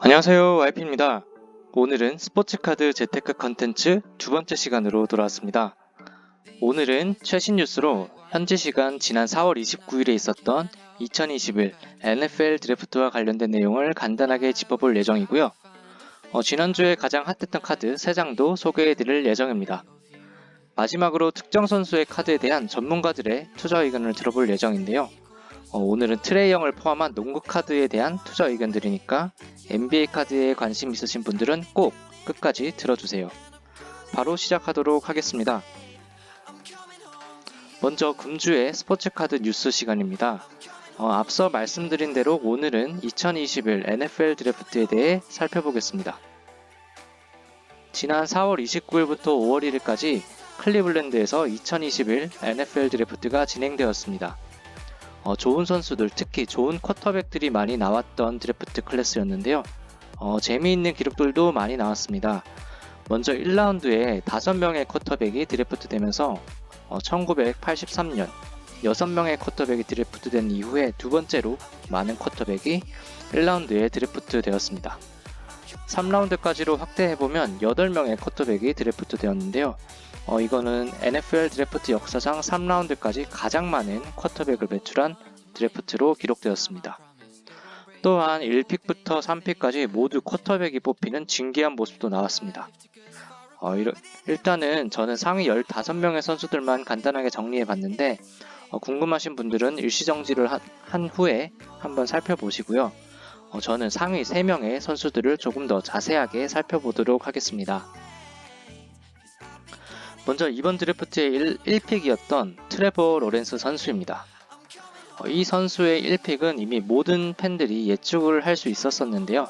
안녕하세요 YP입니다. 오늘은 스포츠카드 재테크 컨텐츠 두 번째 시간으로 돌아왔습니다. 오늘은 최신 뉴스로 현지 시간 지난 4월 29일에 있었던 2021 NFL 드래프트와 관련된 내용을 간단하게 짚어볼 예정이고요. 어, 지난주에 가장 핫했던 카드 3장도 소개해드릴 예정입니다. 마지막으로 특정 선수의 카드에 대한 전문가들의 투자 의견을 들어볼 예정인데요. 어, 오늘은 트레이형을 포함한 농구 카드에 대한 투자 의견들이니까 NBA 카드에 관심 있으신 분들은 꼭 끝까지 들어주세요. 바로 시작하도록 하겠습니다. 먼저 금주의 스포츠 카드 뉴스 시간입니다. 어, 앞서 말씀드린 대로 오늘은 2021 NFL 드래프트에 대해 살펴보겠습니다. 지난 4월 29일부터 5월 1일까지 클리블랜드에서 2021 NFL 드래프트가 진행되었습니다. 어, 좋은 선수들, 특히 좋은 쿼터백들이 많이 나왔던 드래프트 클래스였는데요. 어, 재미있는 기록들도 많이 나왔습니다. 먼저 1라운드에 5명의 쿼터백이 드래프트 되면서 어, 1983년 6명의 쿼터백이 드래프트 된 이후에 두 번째로 많은 쿼터백이 1라운드에 드래프트 되었습니다. 3라운드까지로 확대해보면 8명의 쿼터백이 드래프트 되었는데요. 어, 이거는 NFL 드래프트 역사상 3라운드까지 가장 많은 쿼터백을 배출한 드래프트로 기록되었습니다. 또한 1픽부터 3픽까지 모두 쿼터백이 뽑히는 진기한 모습도 나왔습니다. 어, 이러, 일단은 저는 상위 15명의 선수들만 간단하게 정리해 봤는데 어, 궁금하신 분들은 일시정지를 한, 한 후에 한번 살펴보시고요. 어, 저는 상위 3명의 선수들을 조금 더 자세하게 살펴보도록 하겠습니다. 먼저 이번 드래프트의 1, 1픽이었던 트레버 로렌스 선수입니다. 어, 이 선수의 1픽은 이미 모든 팬들이 예측을 할 수 있었었는데요.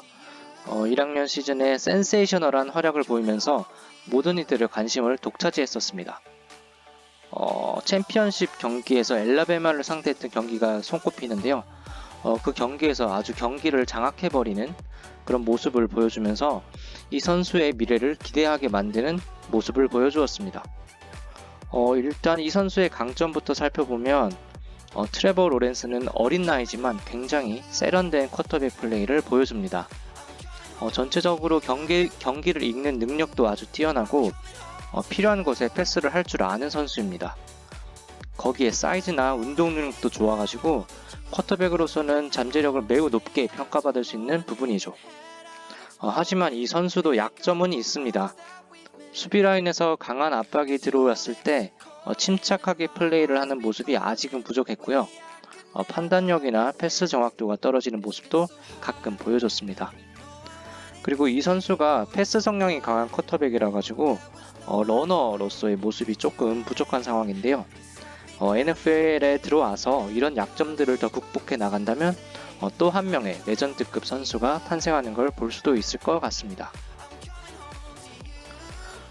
어, 1학년 시즌에 센세이셔널한 활약을 보이면서 모든 이들의 관심을 독차지했었습니다. 어, 챔피언십 경기에서 엘라베마를 상대했던 경기가 손꼽히는데요. 어, 그 경기에서 아주 경기를 장악해버리는 그런 모습을 보여주면서 이 선수의 미래를 기대하게 만드는 모습을 보여주었습니다. 어, 일단 이 선수의 강점부터 살펴보면 어, 트레버 로렌스는 어린 나이지만 굉장히 세련된 쿼터백 플레이를 보여줍니다. 어, 전체적으로 경기, 경기를 읽는 능력도 아주 뛰어나고 어, 필요한 곳에 패스를 할 줄 아는 선수입니다. 거기에 사이즈나 운동 능력도 좋아가지고 쿼터백으로서는 잠재력을 매우 높게 평가받을 수 있는 부분이죠. 어, 하지만 이 선수도 약점은 있습니다. 수비 라인에서 강한 압박이 들어왔을 때 어, 침착하게 플레이를 하는 모습이 아직은 부족했고요. 어, 판단력이나 패스 정확도가 떨어지는 모습도 가끔 보여줬습니다. 그리고 이 선수가 패스 성향이 강한 쿼터백이라 가지고 어, 러너로서의 모습이 조금 부족한 상황인데요. 어, NFL에 들어와서 이런 약점들을 더 극복해 나간다면 어, 또한 명의 레전드급 선수가 탄생하는 걸 볼 수도 있을 것 같습니다.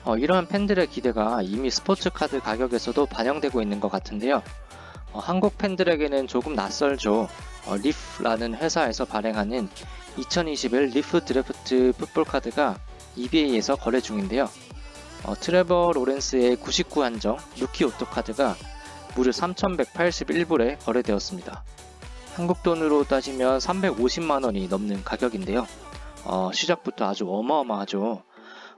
어, 이러한 팬들의 기대가 이미 스포츠 카드 가격에서도 반영되고 있는 것 같은데요. 어, 한국 팬들에게는 조금 낯설죠. 어, 리프라는 회사에서 발행하는 2021 리프 드래프트 풋볼 카드가 eBay에서 거래 중인데요. 어, 트레버 로렌스의 99 한정 루키 오토 카드가 무려 3,181불에 거래되었습니다. 한국 돈으로 따지면 350만 원이 넘는 가격인데요. 어, 시작부터 아주 어마어마하죠.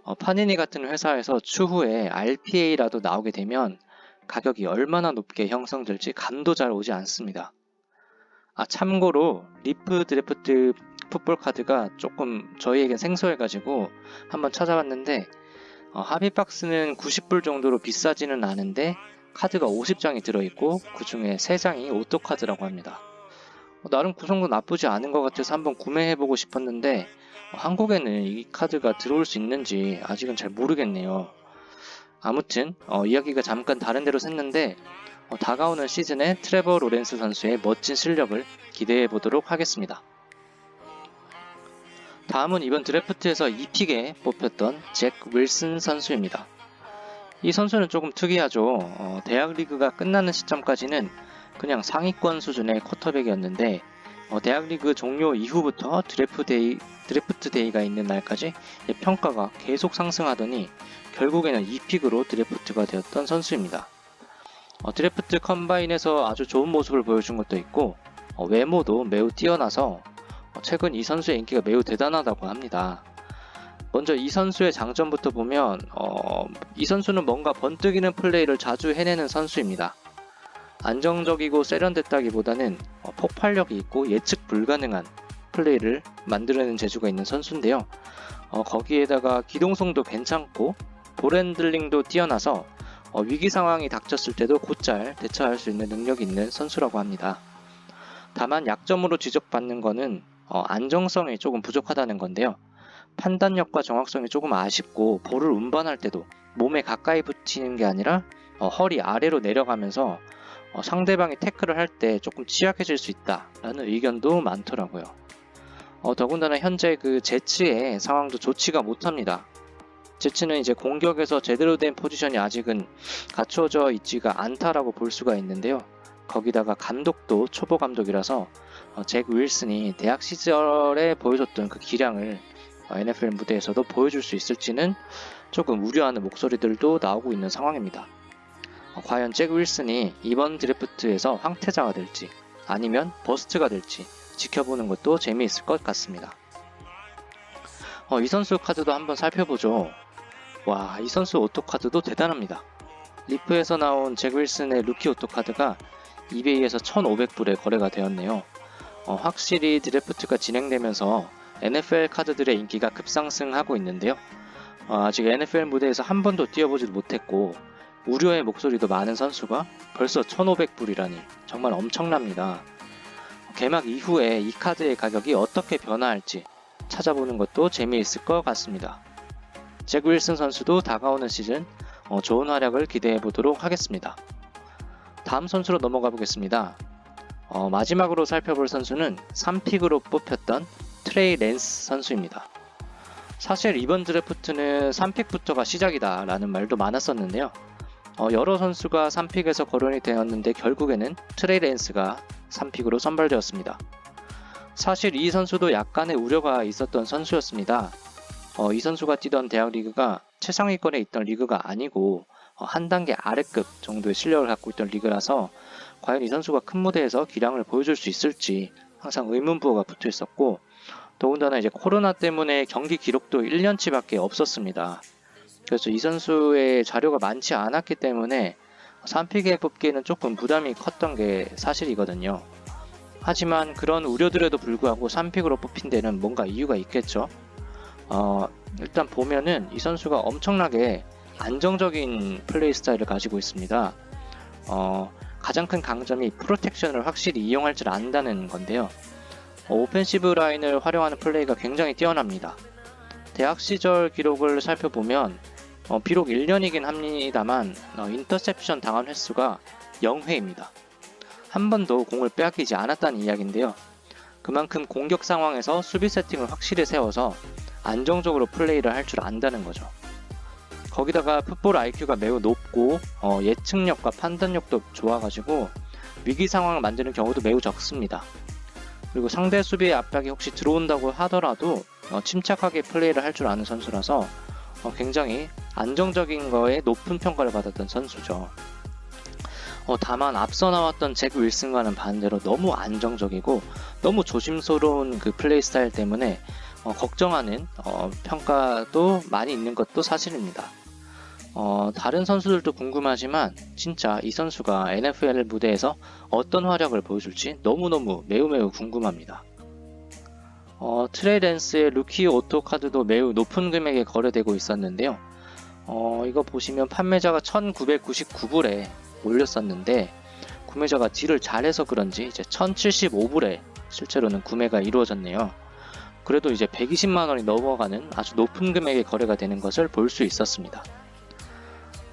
어, 파니니 같은 회사에서 추후에 RPA라도 나오게 되면 가격이 얼마나 높게 형성될지 감도 잘 오지 않습니다. 아, 참고로 리프 드래프트 풋볼 카드가 조금 저희에겐 생소해가지고 한번 찾아봤는데 어, 합의박스는 90불 정도로 비싸지는 않은데 카드가 50장이 들어있고 그 중에 3장이 오토 카드라고 합니다. 어, 나름 구성도 나쁘지 않은 것 같아서 한번 구매해보고 싶었는데 어, 한국에는 이 카드가 들어올 수 있는지 아직은 잘 모르겠네요. 아무튼 어, 이야기가 잠깐 다른 데로 샜는데 어, 다가오는 시즌에 트레버 로렌스 선수의 멋진 실력을 기대해 보도록 하겠습니다. 다음은 이번 드래프트에서 2픽에 뽑혔던 잭 윌슨 선수입니다. 이 선수는 조금 특이하죠. 어, 대학 리그가 끝나는 시점까지는 그냥 상위권 수준의 쿼터백이었는데 어, 대학 리그 종료 이후부터 드래프 데이, 드래프트 데이가 있는 날까지 평가가 계속 상승하더니 결국에는 2픽으로 드래프트가 되었던 선수입니다. 어, 드래프트 컴바인에서 아주 좋은 모습을 보여준 것도 있고 어, 외모도 매우 뛰어나서 어, 최근 이 선수의 인기가 매우 대단하다고 합니다. 먼저 이 선수의 장점부터 보면 어, 이 선수는 뭔가 번뜩이는 플레이를 자주 해내는 선수입니다. 안정적이고 세련됐다기보다는 어, 폭발력이 있고 예측 불가능한 플레이를 만들어내는 재주가 있는 선수인데요. 어, 거기에다가 기동성도 괜찮고 볼핸들링도 뛰어나서 어, 위기 상황이 닥쳤을 때도 곧잘 대처할 수 있는 능력이 있는 선수라고 합니다. 다만 약점으로 지적받는 것은 어, 안정성이 조금 부족하다는 건데요. 판단력과 정확성이 조금 아쉽고 볼을 운반할 때도 몸에 가까이 붙이는 게 아니라 어, 허리 아래로 내려가면서 어, 상대방이 태클을 할 때 조금 취약해질 수 있다라는 의견도 많더라고요. 어, 더군다나 현재 그 제츠의 상황도 좋지가 못합니다. 제츠는 이제 공격에서 제대로 된 포지션이 아직은 갖춰져 있지가 않다라고 볼 수가 있는데요. 거기다가 감독도 초보 감독이라서 어, 잭 윌슨이 대학 시절에 보여줬던 그 기량을 어, NFL 무대에서도 보여줄 수 있을지는 조금 우려하는 목소리들도 나오고 있는 상황입니다. 어, 과연 잭 윌슨이 이번 드래프트에서 황태자가 될지 아니면 버스트가 될지 지켜보는 것도 재미있을 것 같습니다. 어, 이 선수 카드도 한번 살펴보죠. 와, 이 선수 오토카드도 대단합니다. 리프에서 나온 잭 윌슨의 루키 오토카드가 이베이에서 1,500불에 거래가 되었네요. 어, 확실히 드래프트가 진행되면서 NFL 카드들의 인기가 급상승하고 있는데요. 어, 아직 NFL 무대에서 한 번도 뛰어보지도 못했고 우려의 목소리도 많은 선수가 벌써 1,500불이라니 정말 엄청납니다. 개막 이후에 이 카드의 가격이 어떻게 변화할지 찾아보는 것도 재미있을 것 같습니다. 잭 윌슨 선수도 다가오는 시즌 어, 좋은 활약을 기대해 보도록 하겠습니다. 다음 선수로 넘어가 보겠습니다. 어, 마지막으로 살펴볼 선수는 3픽으로 뽑혔던 트레이 랜스 선수입니다. 사실 이번 드래프트는 3픽부터가 시작이다 라는 말도 많았었는데요. 어, 여러 선수가 3픽에서 거론이 되었는데 결국에는 트레이 랜스가 3픽으로 선발되었습니다. 사실 이 선수도 약간의 우려가 있었던 선수였습니다. 어, 이 선수가 뛰던 대학 리그가 최상위권에 있던 리그가 아니고 어, 한 단계 아래급 정도의 실력을 갖고 있던 리그라서 과연 이 선수가 큰 무대에서 기량을 보여줄 수 있을지 항상 의문부호가 붙어 있었고 더군다나 이제 코로나 때문에 경기 기록도 1년치밖에 없었습니다. 그래서 이 선수의 자료가 많지 않았기 때문에 3픽에 뽑기에는 조금 부담이 컸던 게 사실이거든요. 하지만 그런 우려들에도 불구하고 3픽으로 뽑힌 데는 뭔가 이유가 있겠죠. 어, 일단 보면은 이 선수가 엄청나게 안정적인 플레이 스타일을 가지고 있습니다. 어, 가장 큰 강점이 프로텍션을 확실히 이용할 줄 안다는 건데요. 어, 오펜시브 라인을 활용하는 플레이가 굉장히 뛰어납니다. 대학 시절 기록을 살펴보면 어, 비록 1년이긴 합니다만 어, 인터셉션 당한 횟수가 0회입니다. 한 번도 공을 빼앗기지 않았다는 이야기인데요. 그만큼 공격 상황에서 수비 세팅을 확실히 세워서 안정적으로 플레이를 할 줄 안다는 거죠. 거기다가 풋볼 IQ가 매우 높고 어, 예측력과 판단력도 좋아가지고 위기 상황을 만드는 경우도 매우 적습니다. 그리고 상대 수비의 압박이 혹시 들어온다고 하더라도 어, 침착하게 플레이를 할 줄 아는 선수라서 어, 굉장히 안정적인 거에 높은 평가를 받았던 선수죠. 어, 다만 앞서 나왔던 잭 윌슨과는 반대로 너무 안정적이고 너무 조심스러운 그 플레이 스타일 때문에 어, 걱정하는 어, 평가도 많이 있는 것도 사실입니다. 어, 다른 선수들도 궁금하지만 진짜 이 선수가 NFL 무대에서 어떤 활약을 보여줄지 너무너무 매우 매우 궁금합니다. 어, 트레이랜스의 루키 오토 카드도 매우 높은 금액에 거래되고 있었는데요. 어, 이거 보시면 판매자가 1999불에 올렸었는데 구매자가 딜을 잘해서 그런지 이제 1075불에 실제로는 구매가 이루어졌네요. 그래도 이제 120만 원이 넘어가는 아주 높은 금액의 거래가 되는 것을 볼 수 있었습니다.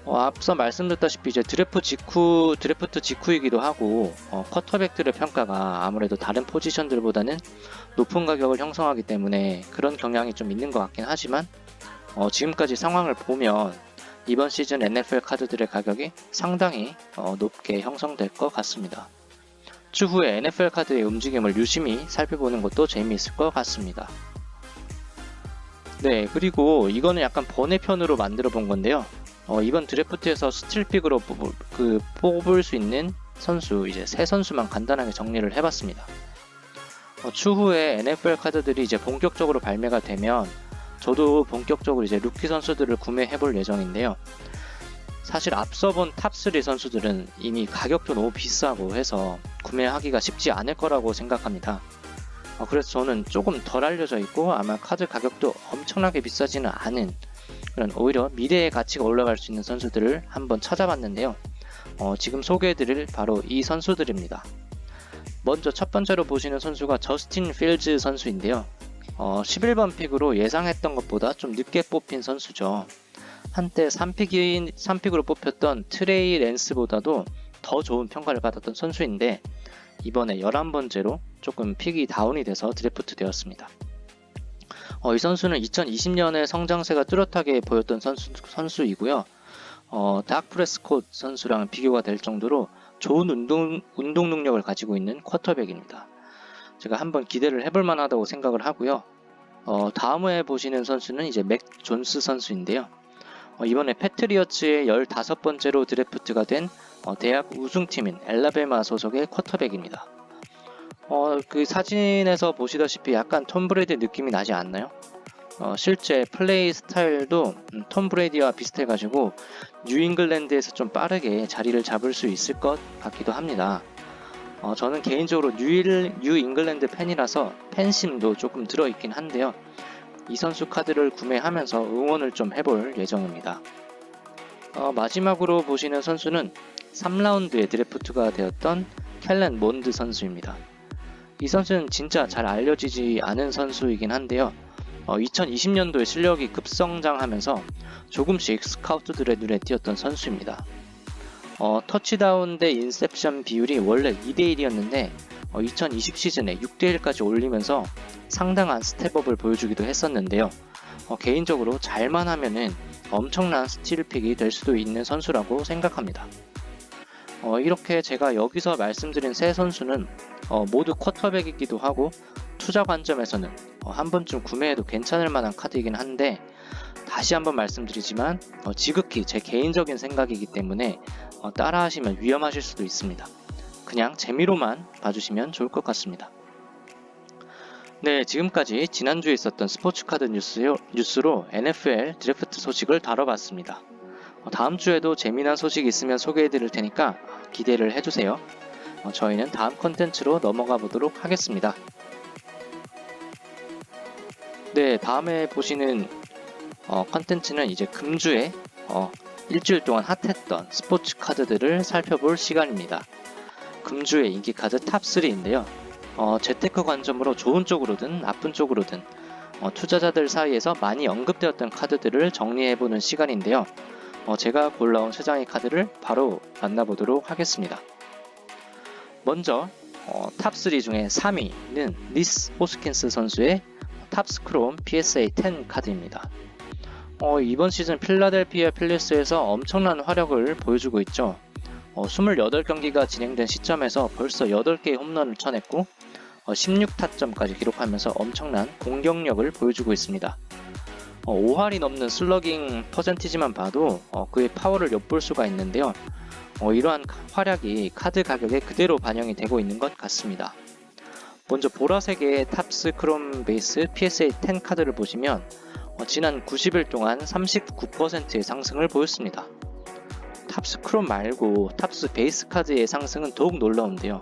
어, 앞서 말씀드렸다시피 이제 드래프 직후 드래프트 직후이기도 하고 어, 쿼터백들의 평가가 아무래도 다른 포지션들보다는 높은 가격을 형성하기 때문에 그런 경향이 좀 있는 것 같긴 하지만 어, 지금까지 상황을 보면 이번 시즌 NFL 카드들의 가격이 상당히 어, 높게 형성될 것 같습니다. 추후에 NFL 카드의 움직임을 유심히 살펴보는 것도 재미있을 것 같습니다. 네, 그리고 이거는 약간 번외편으로 만들어 본 건데요. 어, 이번 드래프트에서 스틸픽으로 뽑을, 그, 뽑을 수 있는 선수, 이제 세 선수만 간단하게 정리를 해봤습니다. 어, 추후에 NFL 카드들이 이제 본격적으로 발매가 되면 저도 본격적으로 이제 루키 선수들을 구매해 볼 예정인데요. 사실 앞서 본 탑3 선수들은 이미 가격도 너무 비싸고 해서 구매하기가 쉽지 않을 거라고 생각합니다. 어, 그래서 저는 조금 덜 알려져 있고 아마 카드 가격도 엄청나게 비싸지는 않은 그런 오히려 미래의 가치가 올라갈 수 있는 선수들을 한번 찾아봤는데요. 어, 지금 소개해드릴 바로 이 선수들입니다. 먼저 첫 번째로 보시는 선수가 저스틴 필즈 선수인데요. 어, 11번 픽으로 예상했던 것보다 좀 늦게 뽑힌 선수죠. 한때 3픽인, 3픽으로 뽑혔던 트레이 랜스보다도 더 좋은 평가를 받았던 선수인데 이번에 11번째로 조금 픽이 다운이 돼서 드래프트 되었습니다. 어, 이 선수는 2020년에 성장세가 뚜렷하게 보였던 선수, 선수이고요. 어, 닥 프레스콧 선수랑 비교가 될 정도로 좋은 운동, 운동 능력을 가지고 있는 쿼터백입니다. 제가 한번 기대를 해볼 만하다고 생각을 하고요. 어, 다음에 보시는 선수는 이제 맥 존스 선수인데요. 어, 이번에 패트리어츠의 15번째로 드래프트가 된 어, 대학 우승팀인 엘라베마 소속의 쿼터백입니다. 어, 그 사진에서 보시다시피 약간 톰 브레이드 느낌이 나지 않나요? 어, 실제 플레이 스타일도 음, 톰 브레이디와 비슷해가지고 뉴잉글랜드에서 좀 빠르게 자리를 잡을 수 있을 것 같기도 합니다. 어, 저는 개인적으로 뉴, 뉴잉글랜드 팬이라서 팬심도 조금 들어있긴 한데요. 이 선수 카드를 구매하면서 응원을 좀 해볼 예정입니다. 어, 마지막으로 보시는 선수는 3라운드에 드래프트가 되었던 켈렌 몬드 선수입니다. 이 선수는 진짜 잘 알려지지 않은 선수이긴 한데요. 어, 2020년도에 실력이 급성장하면서 조금씩 스카우트들의 눈에 띄었던 선수입니다. 어, 터치다운 대 인셉션 비율이 원래 2대1이었는데 어, 2020 시즌에 6대1까지 올리면서 상당한 스텝업을 보여주기도 했었는데요. 어, 개인적으로 잘만 하면은 엄청난 스틸픽이 될 수도 있는 선수라고 생각합니다. 어, 이렇게 제가 여기서 말씀드린 세 선수는 어, 모두 쿼터백이기도 하고 투자 관점에서는 어, 한 번쯤 구매해도 괜찮을 만한 카드이긴 한데 다시 한번 말씀드리지만 어, 지극히 제 개인적인 생각이기 때문에 어, 따라하시면 위험하실 수도 있습니다. 그냥 재미로만 봐주시면 좋을 것 같습니다. 네, 지금까지 지난주에 있었던 스포츠카드 뉴스요, 뉴스로 NFL 드래프트 소식을 다뤄봤습니다. 어, 다음 주에도 재미난 소식 있으면 소개해 드릴 테니까 기대를 해주세요. 어, 저희는 다음 컨텐츠로 넘어가 보도록 하겠습니다. 네, 다음에 보시는 어, 컨텐츠는 이제 금주에 어, 일주일 동안 핫했던 스포츠 카드들을 살펴볼 시간입니다. 금주의 인기 카드 탑3인데요. 어, 재테크 관점으로 좋은 쪽으로든 나쁜 쪽으로든 어, 투자자들 사이에서 많이 언급되었던 카드들을 정리해보는 시간인데요. 어, 제가 골라온 세 장의 카드를 바로 만나보도록 하겠습니다. 먼저 어, 탑3 중에 3위는 리스 호스킨스 선수의 탑스크롬 PSA 10 카드입니다. 어, 이번 시즌 필라델피아 필리스에서 엄청난 화력을 보여주고 있죠. 어, 28경기가 진행된 시점에서 벌써 8개의 홈런을 쳐냈고 어, 16타점까지 기록하면서 엄청난 공격력을 보여주고 있습니다. 어, 5할이 넘는 슬러깅 퍼센티지만 봐도 어, 그의 파워를 엿볼 수가 있는데요. 어, 이러한 활약이 카드 가격에 그대로 반영이 되고 있는 것 같습니다. 먼저 보라색의 탑스 크롬 베이스 PSA 10 카드를 보시면 어, 지난 90일 동안 39%의 상승을 보였습니다. 탑스 크롬 말고 탑스 베이스 카드의 상승은 더욱 놀라운데요.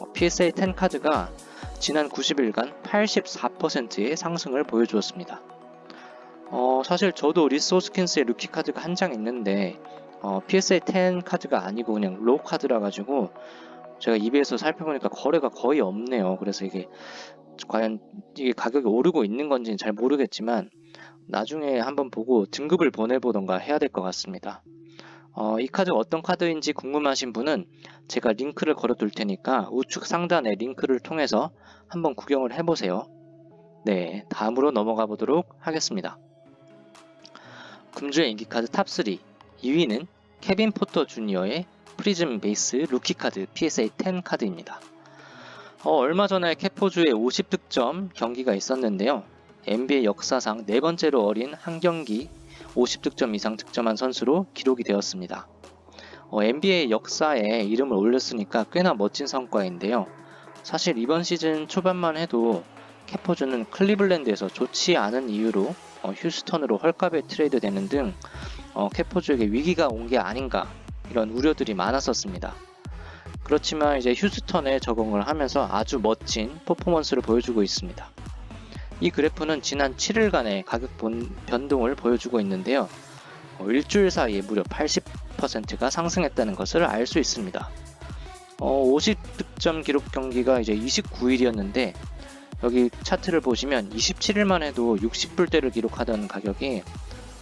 어, PSA 10 카드가 지난 90일간 84%의 상승을 보여주었습니다. 어, 사실 저도 리소스킨스의 루키 카드가 한 장 있는데 어, PSA 10 카드가 아니고 그냥 로우 카드라 가지고 제가 이베이에서 살펴보니까 거래가 거의 없네요. 그래서 이게 과연 이게 가격이 오르고 있는 건지는 잘 모르겠지만 나중에 한번 보고 등급을 보내보던가 해야 될 것 같습니다. 어, 이 카드가 어떤 카드인지 궁금하신 분은 제가 링크를 걸어 둘 테니까 우측 상단에 링크를 통해서 한번 구경을 해보세요. 네, 다음으로 넘어가 보도록 하겠습니다. 금주의 인기 카드 탑3 2위는 케빈 포터 주니어의 프리즘 베이스 루키 카드 PSA 10 카드입니다. 어, 얼마 전에 캐포주의 50득점 경기가 있었는데요. NBA 역사상 네 번째로 어린 한 경기 50득점 이상 득점한 선수로 기록이 되었습니다. 어, NBA 역사에 이름을 올렸으니까 꽤나 멋진 성과인데요. 사실 이번 시즌 초반만 해도 캐포즈는 클리블랜드에서 좋지 않은 이유로 어, 휴스턴으로 헐값에 트레이드 되는 등 어, 캐포즈에게 위기가 온 게 아닌가 이런 우려들이 많았었습니다. 그렇지만 이제 휴스턴에 적응을 하면서 아주 멋진 퍼포먼스를 보여주고 있습니다. 이 그래프는 지난 7일간의 가격 본- 변동을 보여주고 있는데요. 어, 일주일 사이에 무려 80%가 상승했다는 것을 알 수 있습니다. 어, 50득점 기록 경기가 이제 29일이었는데 여기 차트를 보시면 27일만 해도 60불대를 기록하던 가격이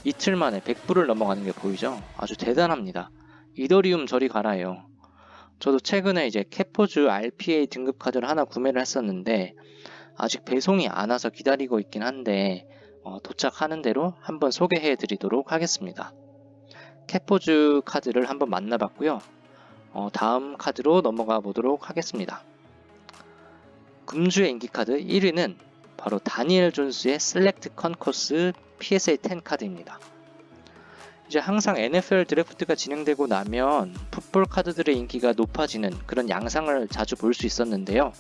이틀 만에 100불을 넘어가는 게 보이죠? 아주 대단합니다. 이더리움 저리 가라요. 저도 최근에 이제 캐포즈 RPA 등급 카드를 하나 구매를 했었는데 아직 배송이 안 와서 기다리고 있긴 한데 어, 도착하는 대로 한번 소개해 드리도록 하겠습니다. 캐포즈 카드를 한번 만나봤고요. 어, 다음 카드로 넘어가 보도록 하겠습니다. 금주의 인기 카드 1위는 바로 다니엘 존스의 셀렉트 컨코스 PSA 10 카드입니다. 이제 항상 NFL 드래프트가 진행되고 나면 풋볼 카드들의 인기가 높아지는 그런 양상을 자주 볼 수 있었는데요.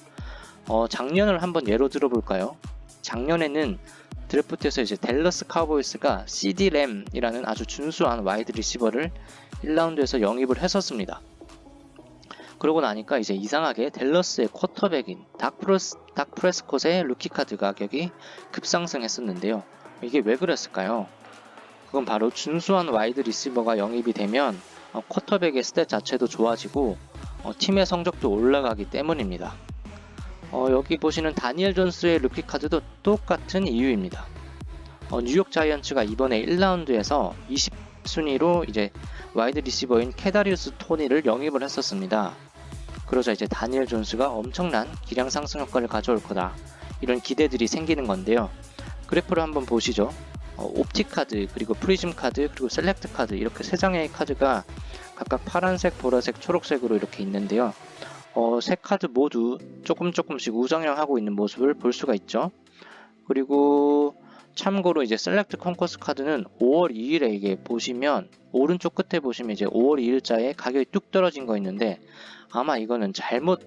어, 작년을 한번 예로 들어볼까요? 작년에는 드래프트에서 이제 델러스 카우보이스가 CD 램이라는 아주 준수한 와이드 리시버를 1라운드에서 영입을 했었습니다. 그러고 나니까 이제 이상하게 델러스의 쿼터백인 닥, 프레스, 닥 프레스콧의 루키 카드 가격이 급상승했었는데요. 이게 왜 그랬을까요? 그건 바로 준수한 와이드 리시버가 영입이 되면 어, 쿼터백의 스탯 자체도 좋아지고 어, 팀의 성적도 올라가기 때문입니다. 어, 여기 보시는 다니엘 존스의 루키 카드도 똑같은 이유입니다. 어, 뉴욕 자이언츠가 이번에 1라운드에서 20순위로 이제 와이드 리시버인 캐다리우스 토니를 영입을 했었습니다. 그러자 이제 다니엘 존스가 엄청난 기량 상승 효과를 가져올 거다. 이런 기대들이 생기는 건데요. 그래프를 한번 보시죠. 어, 옵틱 카드, 그리고 프리즘 카드, 그리고 셀렉트 카드 이렇게 세 장의 카드가 각각 파란색, 보라색, 초록색으로 이렇게 있는데요. 어, 세 카드 모두 조금 조금씩 우상향하고 있는 모습을 볼 수가 있죠. 그리고 참고로 이제 셀렉트 컨커스 카드는 5월 2일에 이게 보시면 오른쪽 끝에 보시면 이제 5월 2일자에 가격이 뚝 떨어진 거 있는데 아마 이거는 잘못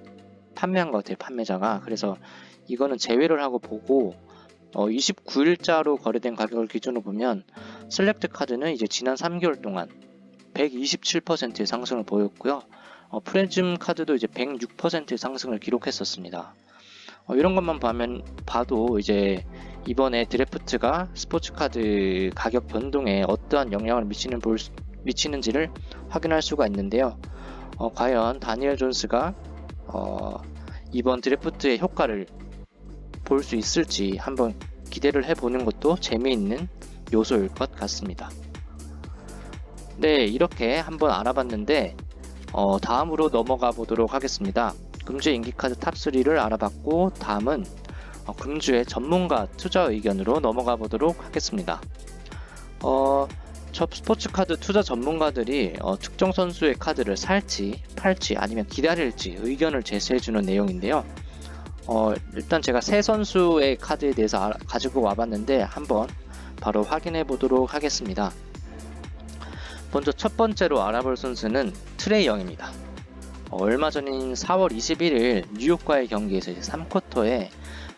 판매한 것 같아요 판매자가 그래서 이거는 제외를 하고 보고 어, 29일자로 거래된 가격을 기준으로 보면 셀렉트 카드는 이제 지난 3개월 동안 127%의 상승을 보였고요. 어, 프렌즘 카드도 이제 106%의 상승을 기록했었습니다. 어, 이런 것만 보면 봐도 이제 이번에 드래프트가 스포츠 카드 가격 변동에 어떠한 영향을 미치는 볼 수- 미치는지를 확인할 수가 있는데요. 어, 과연 다니엘 존스가 어, 이번 드래프트의 효과를 볼 수 있을지 한번 기대를 해보는 것도 재미있는 요소일 것 같습니다. 네, 이렇게 한번 알아봤는데 어, 다음으로 넘어가 보도록 하겠습니다. 금주의 인기카드 탑3를 알아봤고 다음은 어, 금주의 전문가 투자 의견으로 넘어가 보도록 하겠습니다. 어, 저 스포츠 카드 투자 전문가들이 어, 특정 선수의 카드를 살지 팔지 아니면 기다릴지 의견을 제시해주는 내용인데요. 어, 일단 제가 세 선수의 카드에 대해서 알- 가지고 와봤는데 한번 바로 확인해 보도록 하겠습니다. 먼저 첫 번째로 알아볼 선수는 트레이 영입니다. 어, 얼마 전인 4월 21일 뉴욕과의 경기에서 이제 3쿼터에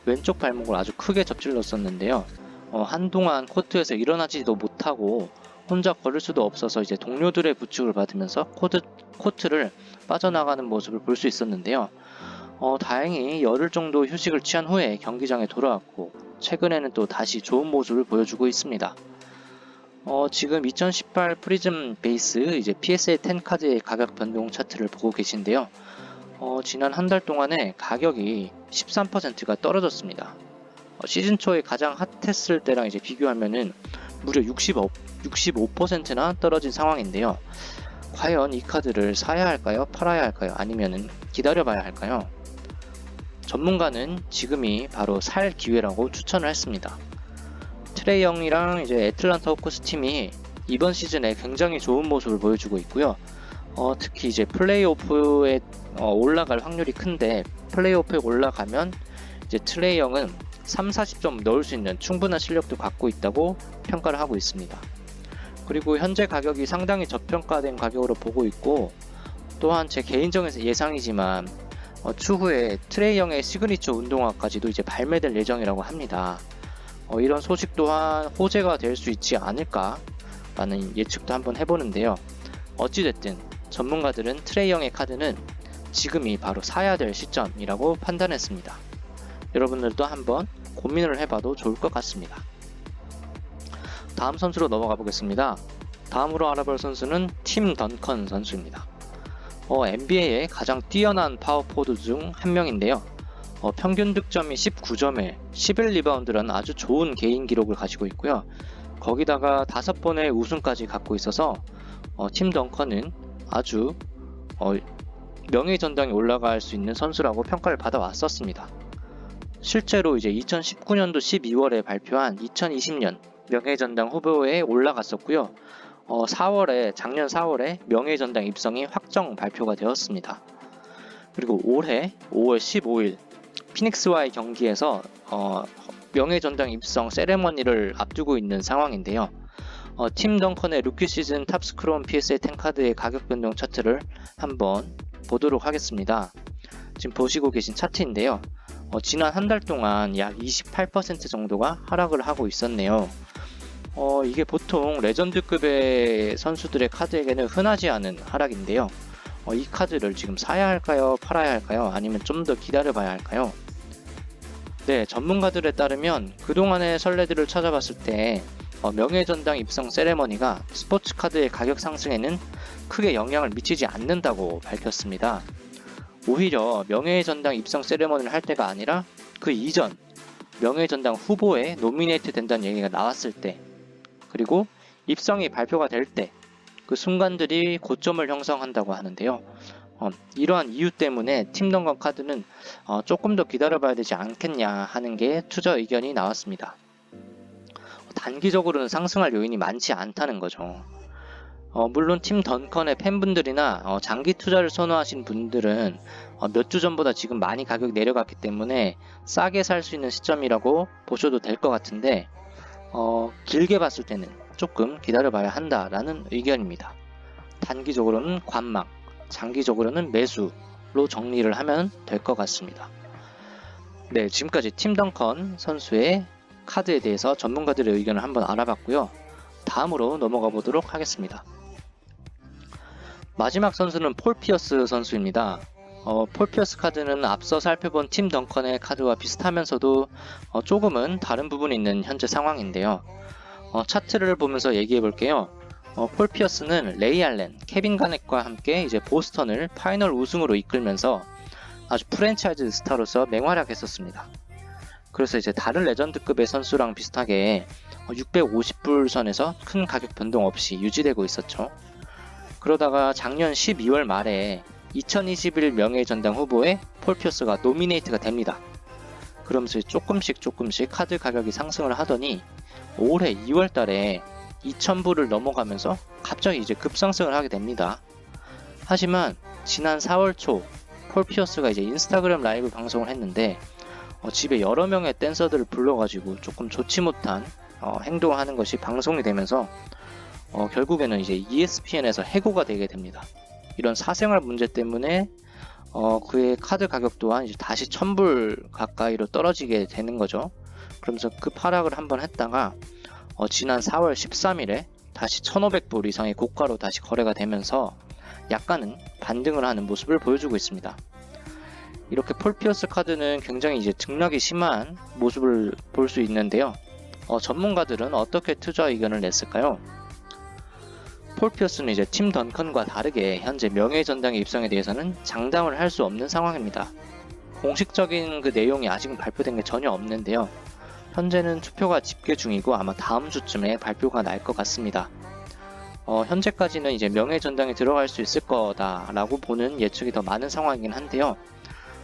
왼쪽 발목을 아주 크게 접질렀었는데요. 어, 한동안 코트에서 일어나지도 못하고 혼자 걸을 수도 없어서 이제 동료들의 부축을 받으면서 코트, 코트를 빠져나가는 모습을 볼 수 있었는데요. 어, 다행히 열흘 정도 휴식을 취한 후에 경기장에 돌아왔고 최근에는 또 다시 좋은 모습을 보여주고 있습니다. 어, 지금 2018 프리즘 베이스 이제 PSA 10 카드의 가격 변동 차트를 보고 계신데요. 어, 지난 한 달 동안에 가격이 13%가 떨어졌습니다. 어, 시즌 초에 가장 핫했을 때랑 이제 비교하면은 무려 65, 65%나 떨어진 상황인데요. 과연 이 카드를 사야 할까요? 팔아야 할까요? 아니면은 기다려봐야 할까요? 전문가는 지금이 바로 살 기회라고 추천을 했습니다. 트레이 형이랑 이제 애틀란타 호크스 팀이 이번 시즌에 굉장히 좋은 모습을 보여주고 있고요. 어, 특히 이제 플레이오프에 어, 올라갈 확률이 큰데 플레이오프에 올라가면 이제 트레이 형은 3, 40점 넣을 수 있는 충분한 실력도 갖고 있다고 평가를 하고 있습니다. 그리고 현재 가격이 상당히 저평가된 가격으로 보고 있고 또한 제 개인적인 예상이지만 어, 추후에 트레이 형의 시그니처 운동화까지도 이제 발매될 예정이라고 합니다. 어, 이런 소식 또한 호재가 될 수 있지 않을까라는 예측도 한번 해보는데요. 어찌됐든 전문가들은 트레이 형의 카드는 지금이 바로 사야 될 시점이라고 판단했습니다. 여러분들도 한번 고민을 해봐도 좋을 것 같습니다. 다음 선수로 넘어가 보겠습니다. 다음으로 알아볼 선수는 팀 던컨 선수입니다. 어, NBA의 가장 뛰어난 파워포드 중 한 명인데요. 어, 평균 득점이 19점에 11리바운드라는 아주 좋은 개인 기록을 가지고 있고요. 거기다가 다섯 번의 우승까지 갖고 있어서 어, 팀 덩컨은 아주 어, 명예 전당에 올라갈 수 있는 선수라고 평가를 받아왔었습니다. 실제로 이제 2019년도 12월에 발표한 2020년 명예전당 후보에 올라갔었고요. 어, 4월에 작년 4월에 명예전당 입성이 확정 발표가 되었습니다. 그리고 올해 5월 15일 피닉스와의 경기에서 어, 명예전당 입성 세레머니를 앞두고 있는 상황인데요. 어, 팀 덩컨의 루키 시즌 탑스크롬 PSA 10 카드의 가격 변동 차트를 한번 보도록 하겠습니다. 지금 보시고 계신 차트인데요. 어, 지난 한 달 동안 약 28% 정도가 하락을 하고 있었네요. 어, 이게 보통 레전드급의 선수들의 카드에게는 흔하지 않은 하락인데요. 어, 이 카드를 지금 사야 할까요? 팔아야 할까요? 아니면 좀 더 기다려 봐야 할까요? 네, 전문가들에 따르면 그동안의 선례들을 찾아봤을 때 어, 명예전당 입성 세레머니가 스포츠 카드의 가격 상승에는 크게 영향을 미치지 않는다고 밝혔습니다. 오히려 명예전당 입성 세레머니를 할 때가 아니라 그 이전 명예전당 후보에 노미네이트 된다는 얘기가 나왔을 때 그리고 입성이 발표가 될 때 그 순간들이 고점을 형성한다고 하는데요. 어, 이러한 이유 때문에 팀던건 카드는 어, 조금 더 기다려봐야 되지 않겠냐 하는 게 투자 의견이 나왔습니다. 단기적으로는 상승할 요인이 많지 않다는 거죠. 어, 물론 팀 던컨의 팬분들이나 어, 장기 투자를 선호하신 분들은 어, 몇주 전보다 지금 많이 가격이 내려갔기 때문에 싸게 살 수 있는 시점이라고 보셔도 될 것 같은데 어, 길게 봤을 때는 조금 기다려봐야 한다라는 의견입니다. 단기적으로는 관망, 장기적으로는 매수로 정리를 하면 될 것 같습니다. 네, 지금까지 팀 덩컨 선수의 카드에 대해서 전문가들의 의견을 한번 알아봤고요. 다음으로 넘어가 보도록 하겠습니다. 마지막 선수는 폴 피어스 선수입니다. 어, 폴 피어스 카드는 앞서 살펴본 팀 덩컨의 카드와 비슷하면서도 어, 조금은 다른 부분이 있는 현재 상황인데요. 어, 차트를 보면서 얘기해 볼게요. 어, 폴 피어스는 레이 알렌, 케빈 가넷과 함께 이제 보스턴을 파이널 우승으로 이끌면서 아주 프랜차이즈 스타로서 맹활약했었습니다. 그래서 이제 다른 레전드급의 선수랑 비슷하게 650불 선에서 큰 가격 변동 없이 유지되고 있었죠. 그러다가 작년 12월 말에 2021 명예전당 후보에 폴 피어스가 노미네이트가 됩니다. 그러면서 조금씩 조금씩 카드 가격이 상승을 하더니 올해 2월 달에 2000불을 넘어가면서 갑자기 이제 급상승을 하게 됩니다. 하지만 지난 4월 초 폴 피어스가 이제 인스타그램 라이브 방송을 했는데 어, 집에 여러 명의 댄서들을 불러가지고 조금 좋지 못한 어, 행동을 하는 것이 방송이 되면서 어, 결국에는 이제 ESPN에서 해고가 되게 됩니다. 이런 사생활 문제 때문에 어, 그의 카드 가격 또한 이제 다시 1000불 가까이로 떨어지게 되는 거죠. 그러면서 급하락을 한번 했다가 어, 지난 4월 13일에 다시 1500불 이상의 고가로 다시 거래가 되면서 약간은 반등을 하는 모습을 보여주고 있습니다. 이렇게 폴 피어스 카드는 굉장히 이제 등락이 심한 모습을 볼 수 있는데요. 어, 전문가들은 어떻게 투자 의견을 냈을까요? 폴 피어스는 이제 팀 던컨과 다르게 현재 명예전당의 입성에 대해서는 장담을 할 수 없는 상황입니다. 공식적인 그 내용이 아직은 발표된 게 전혀 없는데요. 현재는 투표가 집계 중이고 아마 다음 주쯤에 발표가 날 것 같습니다. 어, 현재까지는 이제 명예전당에 들어갈 수 있을 거다라고 보는 예측이 더 많은 상황이긴 한데요.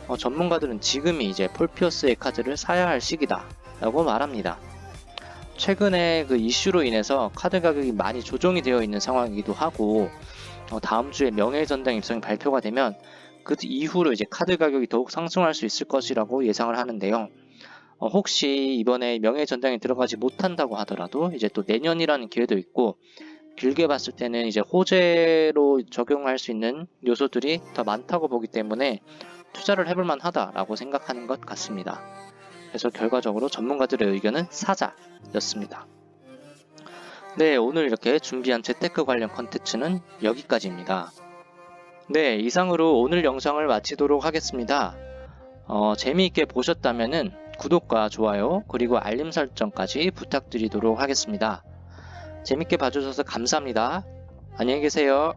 어, 전문가들은 지금이 이제 폴 피어스의 카드를 사야 할 시기다라고 말합니다. 최근에 그 이슈로 인해서 카드 가격이 많이 조정이 되어 있는 상황이기도 하고 어, 다음 주에 명예전당 입성이 발표가 되면 그 이후로 이제 카드 가격이 더욱 상승할 수 있을 것이라고 예상을 하는데요. 어, 혹시 이번에 명예전당에 들어가지 못한다고 하더라도 이제 또 내년이라는 기회도 있고 길게 봤을 때는 이제 호재로 적용할 수 있는 요소들이 더 많다고 보기 때문에 투자를 해볼 만하다라고 생각하는 것 같습니다. 그래서 결과적으로 전문가들의 의견은 사자였습니다. 네, 오늘 이렇게 준비한 재테크 관련 컨텐츠는 여기까지입니다. 네, 이상으로 오늘 영상을 마치도록 하겠습니다. 어, 재미있게 보셨다면 구독과 좋아요 그리고 알림 설정까지 부탁드리도록 하겠습니다. 재밌게 봐주셔서 감사합니다. 안녕히 계세요.